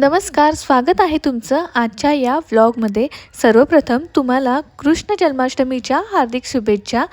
नमस्कार स्वागत आहे तुमचं आजच्या या व्लॉगमध्ये. सर्वप्रथम तुम्हाला कृष्ण जन्माष्टमीच्या हार्दिक शुभेच्छा.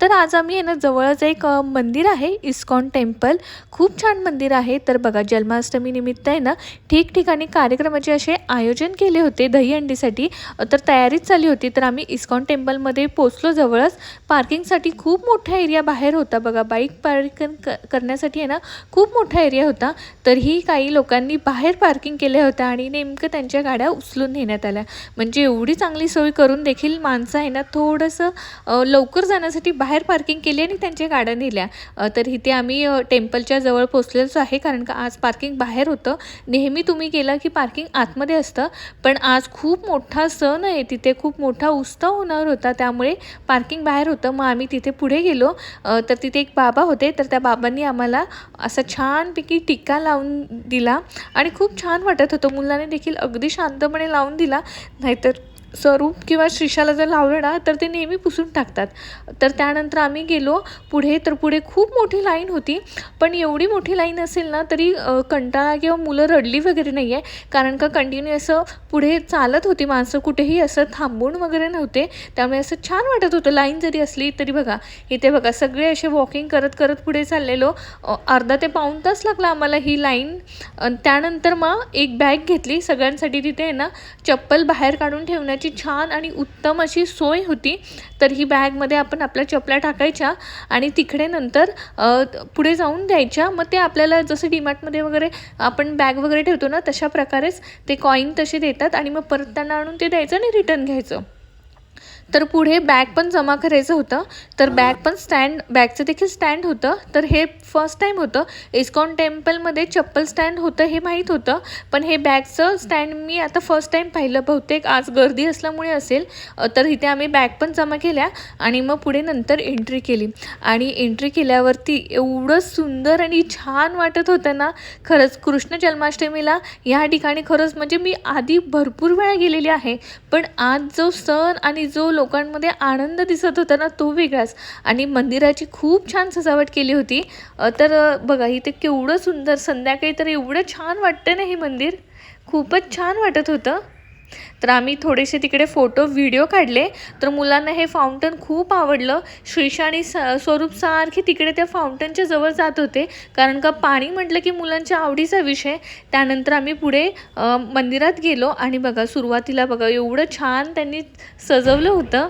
तर आज आम्ही आहे ना जवळच एक मंदिर आहे इस्कॉन टेम्पल. खूप छान मंदिर आहे. तर बघा जन्माष्टमी निमित्त आहे ना ठिकठिकाणी कार्यक्रमाचे असे आयोजन केले होते दहीहंडीसाठी तर तयारीच चालली होती. तर आम्ही इस्कॉन टेम्पलमध्ये पोचलो जवळच. पार्किंगसाठी खूप मोठा एरिया बाहेर होता. बघा बाईक पार्किंग क करण्यासाठी आहे ना खूप मोठा एरिया होता. तरीही काही लोकांनी बाहेर पार्किंग केल्या होत्या आणि नेमकं त्यांच्या गाड्या उचलून नेण्यात आल्या. म्हणजे एवढी चांगली सोय करून देखील माणसं आहे ना थोडंसं लवकर जाण्यासाठी बाहेर पार्किंग केली आणि त्यांच्या गाड्या नेल्या. तर इथे आम्ही टेम्पलच्या जवळ पोचलेलोच आहे कारण का आज पार्किंग बाहेर होतं. नेहमी तुम्ही गेला की पार्किंग आतमध्ये असतं. पण आज खूप मोठा सण आहे. तिथे खूप मोठा उत्सव होणार होता. त्यामुळे पार्किंग बाहेर होतं. मग आम्ही तिथे पुढे गेलो. तर तिथे एक बाबा होते. तर त्या बाबांनी आम्हाला असा छानपैकी टिक्का लावून दिला आणि खूप छान वाटतं वाटत होतं. मुलाने देखील अगदी शांतपणे लावून दिला. नाहीतर स्वरूप किंवा श्रीशाला जर लावलं ना तर ते नेहमी पुसून टाकतात. तर त्यानंतर आम्ही गेलो पुढे तर पुढे खूप मोठी लाईन होती. पण एवढी मोठी लाईन असेल ना तरी कंटाळा किंवा मुलं रडली वगैरे नाही आहे कारण का कंटिन्यू असं पुढे चालत होती माणसं कुठेही असं थांबून वगैरे नव्हते. त्यामुळे असं छान वाटत होतं. लाईन जरी असली तरी बघा इथे बघा सगळे असे वॉकिंग करत करत पुढे चाललेलो. अर्धा ते पाऊण तास लागला आम्हाला ही लाईन. त्यानंतर मग एक बॅग घेतली. सगळ्यांसाठी तिथे आहे ना चप्पल बाहेर काढून ठेवण्याची छान आणि उत्तम अशी सोय होती. तर ही बॅगमध्ये आपण आपल्या चपल्या टाकायच्या आणि तिकडे नंतर पुढे जाऊन द्यायच्या. मग ते आपल्याला जसं डीमार्टमध्ये वगैरे आपण बॅग वगैरे ठेवतो ना तशा प्रकारेच ते कॉईन तसे देतात आणि मग परत त्यांना आणून ते द्यायचं आणि रिटर्न घ्यायचं. तर पुढे बॅग पण जमा करायचं होतं. तर बॅग पण स्टँड बॅगचं देखील स्टँड होतं. तर हे फर्स्ट टाईम होतं. इस्कॉन टेम्पलमध्ये चप्पल स्टँड होतं हे माहीत होतं. पण हे बॅगचं स्टँड मी आता फर्स्ट टाईम पाहिलं. बहुतेक आज गर्दी असल्यामुळे असेल. तर इथे आम्ही बॅग पण जमा केल्या आणि मग पुढे नंतर एंट्री केली. आणि एंट्री केल्यावरती एवढं सुंदर आणि छान वाटत होतं ना. खरंच कृष्ण जन्माष्टमीला ह्या ठिकाणी खरंच म्हणजे मी आधी भरपूर वेळा गेलेली आहे. पण आज जो सण आणि जो लोकांमध्ये आनंद दिसत होता ना तो वेगळाच. आणि मंदिराची खूप छान सजावट केली होती. तर बघा इथे केवढं सुंदर संध्याकाळी तर एवढं छान वाटतं ना हे मंदिर? खूपच छान वाटत होतं. तर आम्ही थोडेसे तिकडे फोटो व्हिडिओ काढले. तर मुलांना हे फाउंटन खूप आवडलं. श्रीशाणी आणि स स्वरूप सारखे तिकडे त्या फाउंटनच्या जवळ जात होते. कारण का पाणी म्हटलं की मुलांच्या आवडीचा विषय. त्यानंतर आम्ही पुढे मंदिरात गेलो आणि बघा सुरुवातीला बघा एवढं छान त्यांनी सजवलं होतं.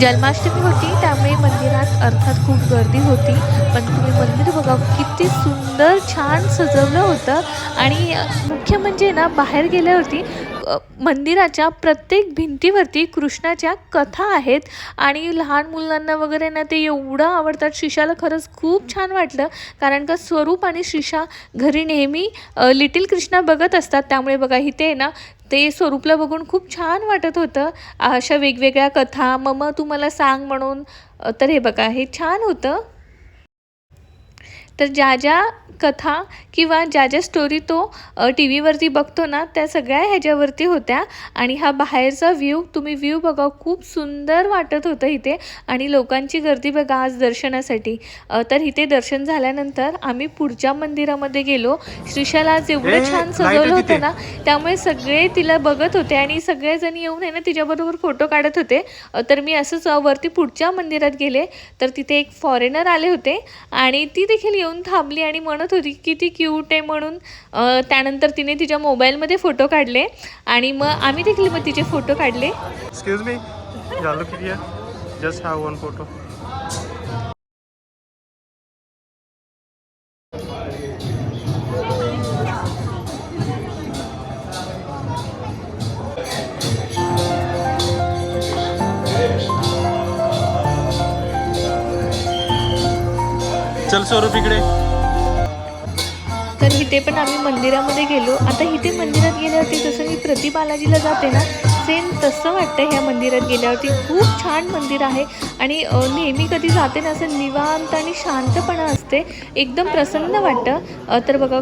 जन्माष्टमी होती त्यामुळे मंदिरात अर्थात खूप गर्दी होती. पण तुम्ही मंदिर बघा किती सुंदर छान सजवलं होतं. आणि मुख्य म्हणजे ना बाहेर गेल्यावरती मंदिराच्या प्रत्येक भिंतीवरती कृष्णाच्या कथा आहेत. आणि लहान मुलांना वगैरे ना ते एवढं आवडतात. श्रीशाला खरंच खूप छान वाटलं. कारण का स्वरूप आणि श्रीशा घरी नेहमी लिटिल कृष्णा बघत असतात. त्यामुळे बघा इथे आहे ना ते स्वरूपला बघून खूप छान वाटत होतं. अशा वेगवेगळ्या कथा मम तू मला सांग म्हणून तर हे बघा हे छान होतं. तर ज्या ज्या कथा किंवा ज्या ज्या स्टोरी तो टी व्हीवरती बघतो ना त्या सगळ्या ह्याच्यावरती होत्या. आणि हा बाहेरचा व्ह्यू तुम्ही व्ह्यू बघा खूप सुंदर वाटत होतं इथे. आणि लोकांची गर्दी बघा आज दर्शनासाठी. तर इथे दर्शन झाल्यानंतर आम्ही पुढच्या मंदिरामध्ये गेलो. श्रीशाला आज एवढं छान सजवलं. होतं ना त्यामुळे सगळे तिला बघत होते. आणि सगळेजण येऊन आहे ना तिच्याबरोबर फोटो काढत होते. तर मी असंच वरती पुढच्या मंदिरात गेले. तर तिथे एक फॉरेनर आले होते. आणि ती देखील येऊन थांबली आणि म्हणत म्हणत होती किती क्यूट आहे म्हणून त्यानंतर तिने तिच्या मोबाईलमध्ये फोटो काढले आणि मग आम्ही देखील मग तिचे फोटो काढले. एक्सक्यूज मी झालो किती जस्ट here. वन फोटो चल स्वरूप इकडे. तर इथे पण आम्ही मंदिरामध्ये गेलो. आता इथे मंदिरात गेल्यावरती जसं मी प्रति बालाजीला जाते ना सेम तसं वाटतं ह्या मंदिरात गेल्यावरती. खूप छान मंदिर आहे आणि नेहमी कधी जाते ना असं निवांत आणि शांतपणा असते. एकदम प्रसन्न वाटतं. तर बघा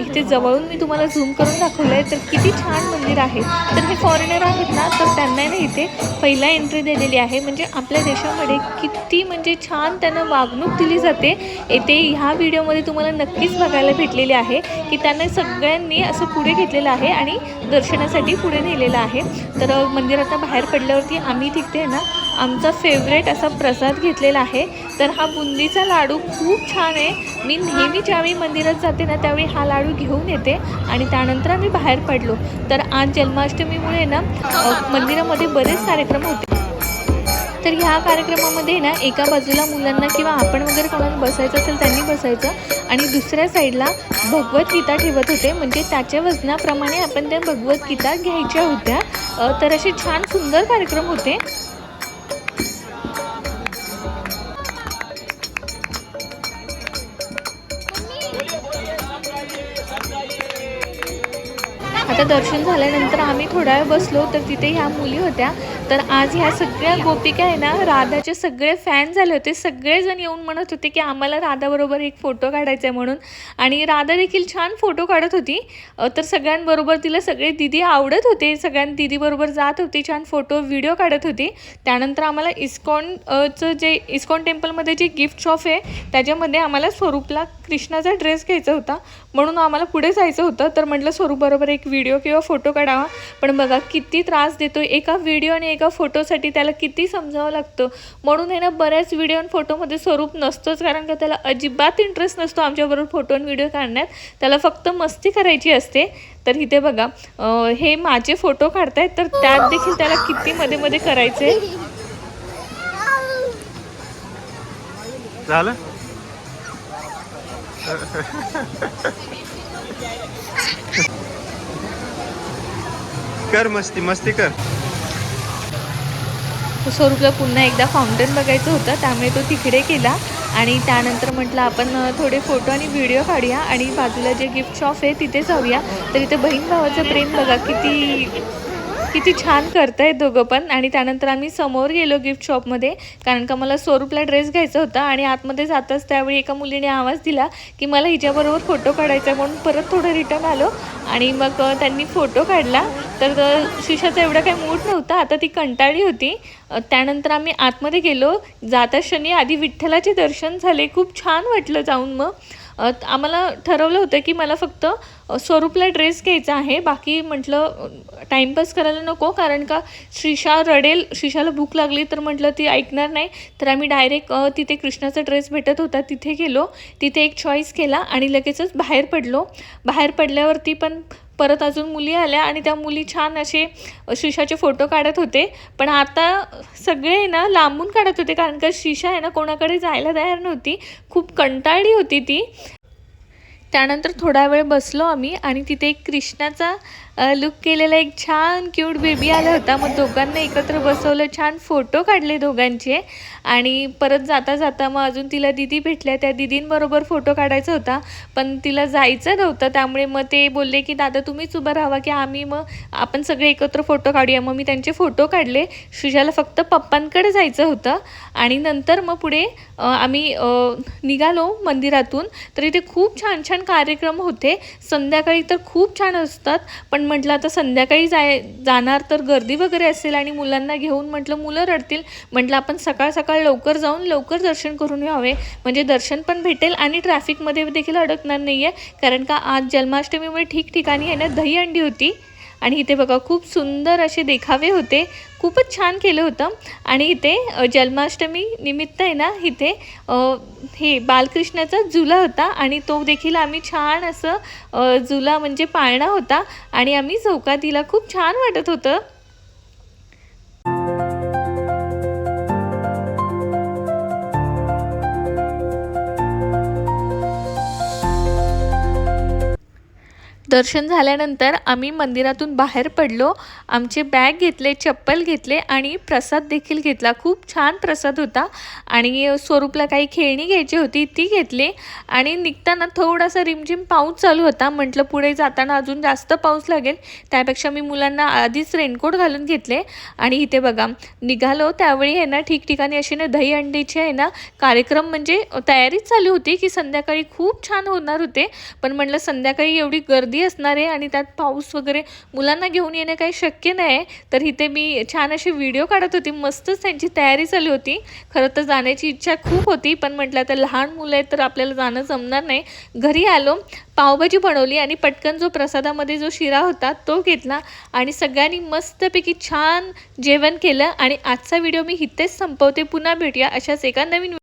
इथे जवळून मी तुम्हाला झूम करून दाखवलं आहे तर किती छान मंदिर आहे. तर हे फॉरेनर आहेत ना तर त्यांना ना इथे पहिला एंट्री दिलेली आहे. म्हणजे आपल्या देशामध्ये किती म्हणजे छान त्यांना वागणूक दिली जाते. येथे ह्या व्हिडिओमध्ये तुम्हाला नक्कीच बघायला भेटलेली आहे की त्यांना सगळ्यांनी असं पुढे घेतलेलं आहे आणि दर्शनासाठी पुढे नेलेलं आहे. तर अ, मंदिरातनं बाहेर पडल्यावरती आम्ही तिथे ना आमचा फेवरेट असा प्रसाद घेतलेला आहे. तर हा बुंदीचा लाडू खूप छान आहे. मी नेहमी ज्यावेळी मंदिरात जाते ना त्यावेळी हा लाडू घेऊन येते आणि त्यानंतर आम्ही बाहेर पडलो. तर आज जन्माष्टमीमुळे ना मंदिरामध्ये बरेच कार्यक्रम होते. तर ह्या कार्यक्रमामध्ये ना एका बाजूला मुलांना किंवा आपण वगैरे कोणाला बसायचं असेल त्यांनी बसायचं आणि दुसऱ्या साईडला भगवद्गीता ठेवत होते. म्हणजे त्याच्या वजनाप्रमाणे आपण त्या भगवद्गीता घ्यायच्या होत्या. तर असे छान सुंदर कार्यक्रम होते. आता दर्शन झाल्यानंतर आम्ही थोडा वेळ बसलो तर तिथे ह्या मुली होत्या. तर आज ह्या सगळ्या गोपिका आहे ना राधाचे सगळे फॅन झाले होते. सगळेजण येऊन म्हणत होते की आम्हाला राधाबरोबर एक फोटो काढायचा आहे म्हणून. आणि राधा देखील छान फोटो काढत होती. तर सगळ्यांबरोबर तिला सगळे दिदी आवडत होते. सगळ्यां दिदीबरोबर जात होती छान फोटो व्हिडिओ काढत होती. त्यानंतर आम्हाला इस्कॉनचं जे इस्कॉन टेम्पलमध्ये जे गिफ्ट शॉप आहे त्याच्यामध्ये आम्हाला स्वरूपला कृष्णाचा ड्रेस घ्यायचा होता. म्हणून आम्हाला पुढे जायचं होतं. तर म्हटलं स्वरूपबरोबर एक व्हिडिओ किंवा फोटो काढावा. पण बघा किती त्रास देतो एका व्हिडिओ आणि एका फोटोसाठी त्याला किती समजावं लागतं? म्हणून आहे ना बऱ्याच व्हिडिओ आणि फोटोमध्ये स्वरूप नसतोच कारण का त्याला अजिबात इंटरेस्ट नसतो आमच्याबरोबर फोटो आणि व्हिडिओ काढण्यात. त्याला फक्त मस्ती करायची असते. तर इथे बघा हे माझे फोटो काढतायत तर त्यात देखील त्याला किती मध्ये मध्ये करायचे झालं? कर मस्ती मस्ती कर. स्वरूपला पुन्हा एकदा फाउंटन बघायचं होतं त्यामुळे तो तिकडे केला आणि त्यानंतर म्हटलं आपण थोडे फोटो आणि व्हिडिओ काढूया आणि बाजूला जे गिफ्ट शॉप आहे तिथे जाऊया. तर इथे बहीण भावाचं प्रेम बघा किती किती छान करतायत दोघं पण. आणि त्यानंतर आम्ही समोर गेलो गिफ्ट शॉपमध्ये कारण का मला स्वरूपला ड्रेस घ्यायचा होता आणि आतमध्ये जाताच त्यावेळी एका मुलीने आवाज दिला की मला हिच्याबरोबर फोटो काढायचा म्हणून परत थोडं रिटर्न आलो. आणि मग त्यांनी फोटो काढला. तर शिशाचा एवढा काही मूड नव्हता. आता ती कंटाळी होती. त्यानंतर आम्ही आतमध्ये गेलो. जाता क्षणी आधी विठ्ठलाचे दर्शन झाले. खूप छान वाटलं जाऊन मग. आम्हाला ठरवलं होतं की मला फक्त स्वरूपला ड्रेस घ्यायचा आहे. बाकी म्हटलं टाईमपास करायला नको कारण का श्रीषा रडेल श्रीषाला भूक लागली तर म्हटलं ती ऐकणार नाही. तर आम्ही डायरेक्ट तिथे कृष्णाचा ड्रेस भेटत होता. तिथे गेलो. तिथे एक चॉईस केला आणि लगेचच बाहेर पडलो. बाहेर पडल्यावरती पण परत अजून मुली आल्या आणि त्या मुली छान असे शिशाचे फोटो काढत होते. पण आता सगळे ना लांबून काढत होते कारण का शिशा आहे ना कोणाकडे जायला तयार नव्हती. खूप कंटाळली होती ती. त्यानंतर थोडा वेळ बसलो आम्ही आणि तिथे एक कृष्णाचा लुक केलेला एक छान क्यूट बेबी आला होता. मग दोघांना एकत्र बसवलं छान फोटो काढले दोघांचे. आणि परत जाता जाता मग अजून तिला दिदी भेटल्या. त्या दिदींबरोबर फोटो काढायचा होता. पण तिला जायचं नव्हतं. त्यामुळे मग ते बोलले की दादा तुम्हीच उभं राहावा की आम्ही मग आपण सगळे एकत्र फोटो काढूया. मग मी त्यांचे फोटो काढले. श्रीजाला फक्त पप्पांकडे जायचं होतं. आणि नंतर मग पुढे आम्ही निघालो मंदिरातून. तर इथे खूप छान छान कार्यक्रम होते. संध्याकाळी तर खूप छान असतात. पण म्हटलं आता संध्याकाळी जाय जाणार तर गर्दी वगैरे असेल आणि मुलांना घेऊन म्हटलं मुलं रडतील. म्हटलं आपण सकाळ सकाळ लवकर जाऊन लवकर दर्शन करून यावे. म्हणजे दर्शन पण भेटेल आणि ट्रॅफिकमध्ये देखील अडकणार नाही आहे कारण का आज जन्माष्टमीमुळे ठिकठिकाणी आहे ना दहीहंडी होती. आणि इथे बघा खूप सुंदर असे देखावे होते. खूपच छान केलं होतं. आणि इथे जन्माष्टमी निमित्त आहे ना इथे हे बालकृष्णाचा झुला होता. आणि तो देखील आम्ही छान असं झुला म्हणजे पाळणा होता. आणि आम्ही चौकातीला खूप छान वाटत होतं. दर्शन झाल्यानंतर आम्ही मंदिरातून बाहेर पडलो. आमचे बॅग घेतले चप्पल घेतले आणि प्रसाद देखील घेतला. खूप छान प्रसाद होता आणि स्वरूपला काही खेळणी घ्यायची होती ती घेतली आणि निघताना थोडासा रिमझिम पाऊस चालू होता. म्हटलं पुढे जाताना अजून जास्त पाऊस लागेल. त्यापेक्षा मी मुलांना आधीच रेनकोट घालून घेतले आणि इथे बघा निघालो त्यावेळी आहे ना ठिकठिकाणी अशी ना दहीहंडीचे आहे ना कार्यक्रम म्हणजे तयारीच चालू होती की संध्याकाळी खूप छान होणार होते. पण म्हटलं संध्याकाळी एवढी गर्दी असणार आहे आणि त्यात पाऊस वगैरे मुलांना घेऊन येणं काही शक्य नाही तर इथे मी छान असे व्हिडिओ काढत होती. मस्तच त्यांची तयारी चालू होती. खरं तर जाण्याची इच्छा खूप होती. पण म्हटलं तर लहान मुलं आहेत तर आपल्याला जाणं जमणार नाही. घरी आलो पावभाजी बनवली आणि पटकन जो प्रसादामध्ये जो शिरा होता तो घेतला आणि सगळ्यांनी मस्तपैकी छान जेवण केलं आणि आजचा व्हिडिओ मी इथेच संपवते. पुन्हा भेटूया अशाच एका नवीन